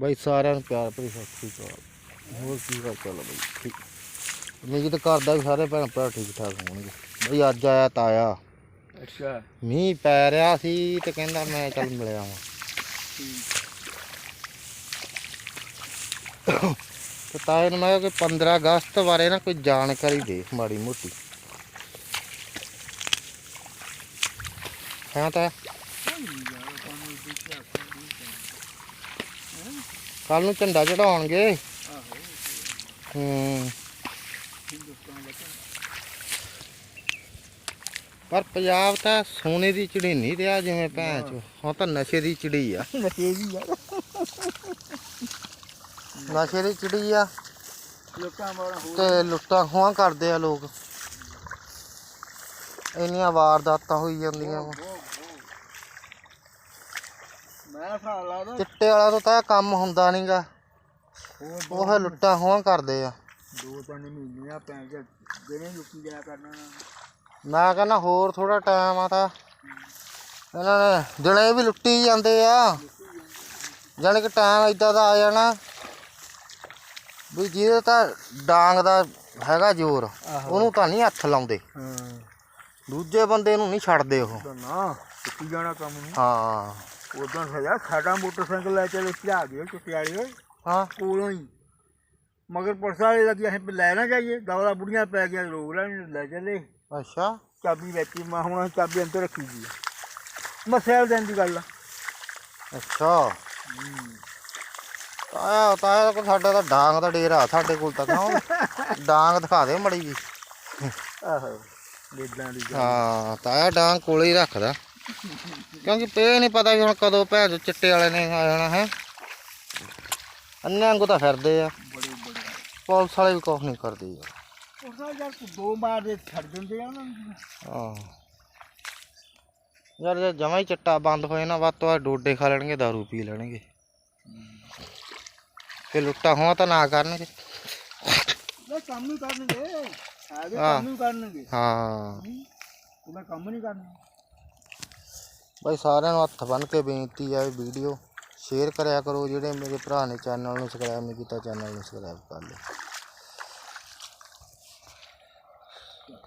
ਬਾਈ ਸਾਰਿਆਂ ਨੂੰ ਪਿਆਰ ਭਰੀ ਸਤਿ ਸ੍ਰੀ ਅਕਾਲ। ਹੋਰ ਕੀ ਹਾਲ ਚਾਲ ਬਾਈ? ਠੀਕ। ਉਮੀਦ ਕਰਦਾ ਵੀ ਸਾਰੇ ਭੈਣ ਭਰਾ ਠੀਕ ਠਾਕ ਹੋਣਗੇ। ਬਈ ਅੱਜ ਆਇਆ ਤਾਇਆ। ਅੱਛਾ। ਮੀਂਹ ਪੈ ਰਿਹਾ ਸੀ ਤੇ ਕਹਿੰਦਾ ਮੈਂ ਚੱਲ ਮਿਲਿਆ ਵਾਂ। ਤੇ ਤਾਏ ਨੂੰ ਮੈਂ ਕਿ 15 ਅਗਸਤ ਬਾਰੇ ਨਾ ਕੋਈ ਜਾਣਕਾਰੀ ਦੇ ਮਾੜੀ ਮੋਟੀ। ਹਾਂ ਤਾਂ ਕੱਲ ਨੂੰ ਝੰਡਾ ਚੜਾਉਣਗੇ ਹੂੰ। ਪਰ ਪੰਜਾਬ ਤਾਂ ਸੋਨੇ ਦੀ ਚਿੜੀ ਨਹੀਂ ਰਿਹਾ ਜਿਵੇਂ ਭੈਣ ਚ। ਹੁਣ ਤਾਂ ਨਸ਼ੇ ਦੀ ਚਿੜੀ ਆ। ਨਸ਼ੇ ਵੀ ਯਾਰ ਨਸ਼ੇ ਦੀ ਚਿੜੀ ਆ। ਲੋਕਾਂ ਤੇ ਲੁੱਟਾਂ ਖੋਹਾਂ ਕਰਦੇ ਆ ਲੋਕ। ਇੰਨੀਆਂ ਵਾਰਦਾਤਾਂ ਹੋਈ ਜਾਂਦੀਆਂ ਵਾ। ਚਿੱਟੇ ਵਾਲਾ ਤੋਂ ਤਾਂ ਕੰਮ ਹੁੰਦਾ ਨਹੀਂਗਾ ਉਹ ਲੁੱਟਾਂ ਖੋਹਾਂ ਕਰਦੇ ਆ। ਦੋ ਤਿੰਨ ਮਹੀਨੇ ਆ ਪੈ ਗਿਆ। ਜਿਵੇਂ ਲੁੱਟੀ ਜਾਇਆ ਕਰਨਾ। ਮੈਂ ਕਹਿੰਦਾ ਹੋਰ ਥੋੜਾ ਟਾਈਮ ਆ ਤਾਂ। ਇਹਨਾਂ ਨੇ ਦਿਨੇ ਵੀ ਲੁੱਟੀ ਜਾਂਦੇ ਆ। ਜਾਣੀ ਕਿ ਟਾਈਮ ਇਦਾਂ ਦਾ ਆ ਜਾਣਾ ਵੀ ਜਿਹਦੇ ਤਾਂ ਡਾਂਗ ਦਾ ਹੈਗਾ ਜ਼ੋਰ ਉਹਨੂੰ ਤਾਂ ਨਹੀਂ ਹੱਥ ਲਾਉਂਦੇ। ਦੂਜੇ ਬੰਦੇ ਨੂੰ ਨਹੀਂ ਛੱਡਦੇ ਉਹ। ਨਾ ਜਾਣਾ ਕੰਮ ਨੂੰ। ਹਾਂ। ਉਦੋਂ ਸਜਾ ਸਾਡਾ ਮੋਟਰਸਾਈਕਲ ਲੈ ਚਲੇ ਭਜਾ ਦਿਓ ਚੁੱਟੇ ਵਾਲੇ ਹਾਂ। ਕੋਲੋਂ ਹੀ। ਮਗਰ ਪੁਲਿਸ ਵਾਲੇ ਲੱਗੀ ਅਸੀਂ ਲੈ ਨਾ ਜਾਈਏ। ਦੌਲਾ ਬੁੜੀਆਂ ਪੈ ਗਿਆ ਲੈਣ ਲੈ ਚਲੇ। ਅੱਛਾ। ਚਾਬੀ ਵਿੱਚ ਮੈਂ ਹੁਣ ਚਾਬੀ ਅੰਦਰ ਰੱਖੀ ਜੀ ਮਸੈਲ ਦੇਣ ਦੀ ਗੱਲ ਅੱਛਾ। ਤਾਇਆ ਤਾਇਆ ਕੋਲ ਸਾਡਾ ਤਾਂ ਡਾਂਗ ਦਾ ਡੇਰਾ ਸਾਡੇ ਕੋਲ ਤਾਂ ਕਹੋ ਡਾਂਗ ਦਿਖਾ ਦੇ ਮੜੀ ਜੀ। ਆਹੋ। ਇਦਾਂ ਦੀ ਹਾਂ ਤਾਇਆ ਡਾਂਗ ਕੋਲੇ ਹੀ ਰੱਖਦਾ। ਕਿਉਂਕਿ ਪੇ ਨਹੀਂ ਪਤਾ ਵੀ ਹੁਣ ਕਦੋਂ ਭੈਣ ਚੋ ਚਿੱਟੇ ਵਾਲੇ ਨੇ ਆ ਜਾਣਾ ਹੈ। ਅੰਨੇ ਵਾਂਗੂ ਤਾਂ ਫਿਰਦੇ ਆ। ਬੜੇ ਬੜੇ। ਪੁਲਿਸ ਵਾਲੇ ਵੀ ਕੁਛ ਨਹੀਂ ਕਰਦੇ ਯਾਰ। ਉਹ ਯਾਰ ਦੋ ਮਾਰ ਦੇ ਛੱਡ ਦਿੰਦੇ ਆ ਉਹਨਾਂ ਨੂੰ। ਹਾਂ ਯਾਰ ਜੇ ਜਮਾ ਹੀ ਚਿੱਟਾ ਬੰਦ ਹੋਏ ਨਾ ਵੱਧ ਤੋਂ ਵੱਧ ਡੋਡੇ ਖਾ ਲੈਣਗੇ दारू ਪੀ ਲੈਣਗੇ। ਤੇ ਲੁੱਟਾ ਹੋਆ ਤਾਂ ਨਾ ਕਰਨਗੇ। ਕੰਮ ਹੀ ਕਰਨਗੇ। ਹਾਂ। ਕੰਮ ਹੀ ਕਰਨਗੇ। ਹਾਂ। ਉਹਦਾ ਕੰਮ ਨਹੀਂ ਕਰਨਾ। ਬਾਈ ਸਾਰਿਆਂ ਨੂੰ ਹੱਥ ਬੰਨ ਕੇ ਬੇਨਤੀ ਹੈ ਵੀਡੀਓ ਸ਼ੇਅਰ ਕਰਿਆ ਕਰੋ, ਜਿਹੜੇ ਮੇਰੇ ਭਰਾ ਨੇ ਚੈਨਲ ਨੂੰ ਸਬਸਕ੍ਰਾਈਬ ਨਹੀਂ ਕੀਤਾ ਚੈਨਲ ਨੂੰ ਸਬਸਕ੍ਰਾਈਬ ਕਰ ਲਓ।